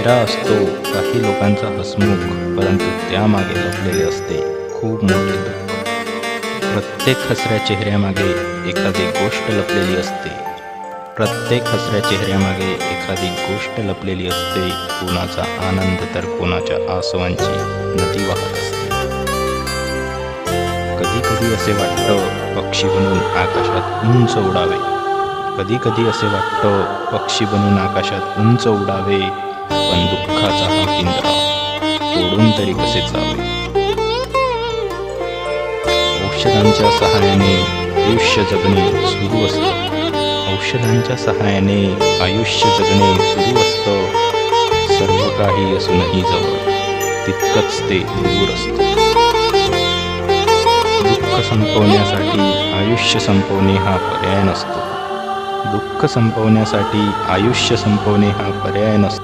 चेहरा असतो काही लोकांचा हसमुख परंतु त्यामागे लपलेले असते खूप मोठे दुःख प्रत्येक हसऱ्या चेहऱ्यामागे एखादी गोष्ट लपलेली असते. प्रत्येक हसऱ्या चेहऱ्यामागे एखादी गोष्ट लपलेली असते कोणाचा आनंद तर कोणाच्या आसवांची नदी वाहत असते. कधी कधी असे वाटतं पक्षी बनून आकाशात उंच उडावे. कधी कधी असे वाटतं पक्षी बनून आकाशात उंच उडावे. पण दुःखाचा हा पिंजरा तोडून तरी कसे जावे? औषधांच्या सहाय्याने आयुष्य जगणे सुरू असतं. औषधांच्या सहाय्याने आयुष्य जगणे सुरू असतं. सर्व काही असूनही जवळ तितकंच ते दूर असतं. दुःख संपवण्यासाठी आयुष्य संपवणे हा पर्याय नसतो. दुःख संपवण्यासाठी आयुष्य संपवणे हा पर्याय नसतो.